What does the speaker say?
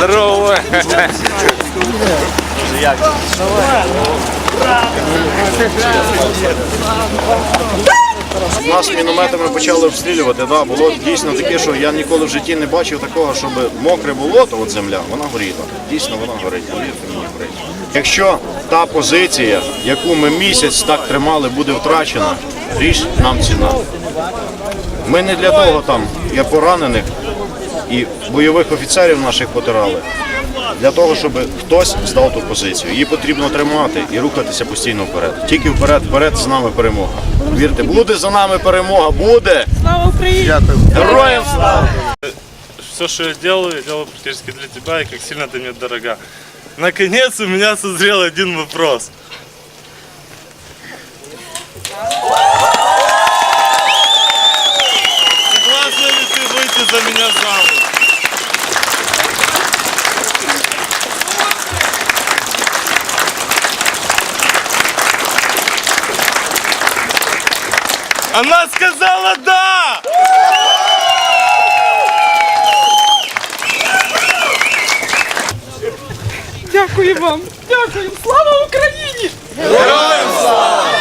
Здорово! Нас мінометами почали обстрілювати. Да, було дійсно таке, що я ніколи в житті не бачив такого, щоб мокре болото, от земля, вона горіла. Дійсно, вона горить. Повірте мені, горить. Якщо та позиція, яку ми місяць так тримали, буде втрачена, річ нам ціна. Ми не для того там є поранених і бойових офіцерів наших потирали. Для того, щоб хтось здав ту позицію. Її потрібно тримати і рухатися постійно вперед. Тільки вперед, вперед з нами перемога. Вірте, буде за нами перемога, буде! Слава Україні! Героям слава! Все, что я делаю, я делаю практически для тебя и как сильно ты мне дорога. Наконец у меня созрел один вопрос. За меня замуж? Она сказала да! Дякую вам! Дякую! Слава Україні! Героям